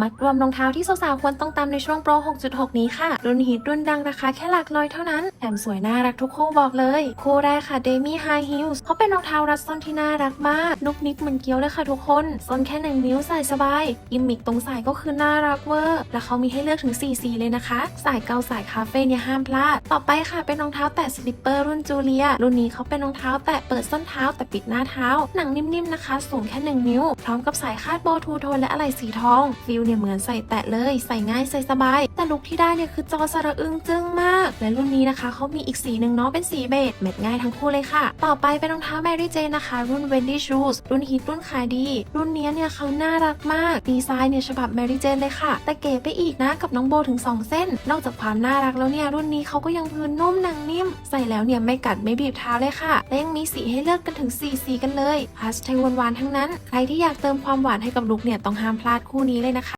มัดรวมรองเท้าที่สาวๆควรต้องตามในช่วงโปร 6.6 นี้ค่ะ รุ่นฮิตรุ่นดังราคาแค่หลักร้อยเท่านั้นแถมสวยน่ารักทุกคู่บอกเลย คู่แรกค่ะเดมี่ไฮฮิลส์เขาเป็นรองเท้ารัดส้นที่น่ารักมากนุกนิกเหมือนเกี๊ยวเลยค่ะทุกคนส้นแค่หนึ่งนิ้วใส่สบายกิมมิกตรงสายก็คือน่ารักเวอร์ และเขามีให้เลือกถึง 4 สีเลยนะคะ สายเกาสายคาเฟ่เนี่ยห้ามพลาด ต่อไปค่ะเป็นรองเท้าแตะสลิปเปอร์รุ่นจูเลีย รุ่นนี้เขาเป็นรองเท้าแตะเปิดส้นเท้าแต่ปิดหน้าเท้า หนังนิ่มๆนะคะ สูงแค่ 1 นิ้ว พร้อมกับสายคาดโบทูโทนและอะไหล่สีทองฟิลเนี่ยเหมือนใส่แตะเลย ใส่ง่ายใส่สบาย แต่ลุคที่ได้เนี่ยคือจอสระอึ้งจึ้งมาก และรุ่นนี้นะคะเขามีอีกสีหนึ่งเนาะเป็นสีเบจเม็ดง่ายทั้งคู่เลยค่ะ ต่อไปเป็นรองเท้าแมรี่เจนะคะ รุ่น Wendy Shoes รุ่นฮิตรุ่นขายดี รุ่นนี้เนี่ยเขาน่ารักมาก ดีไซน์เนี่ยฉบับแมรี่เจนเลยค่ะ แต่เก๋ไปอีกนะกับน้องโบถึง 2 เส้น นอกจากความน่ารักแล้วเนี่ยรุ่นนี้เขาก็ยังพื้นนุ่มหนังนิ่ม ใส่แล้วเนี่ยไม่กัดไม่บีบเท้าเลยค่ะและยังมีสีให้เลือกกันถึง4สีกันเลยพาสเทลหวานๆทั้งนั้น ใครที่อยากเติมความหวานให้กับลุคเนี่ยต้องห้ามพลาดคู่นี้เลยนะคะ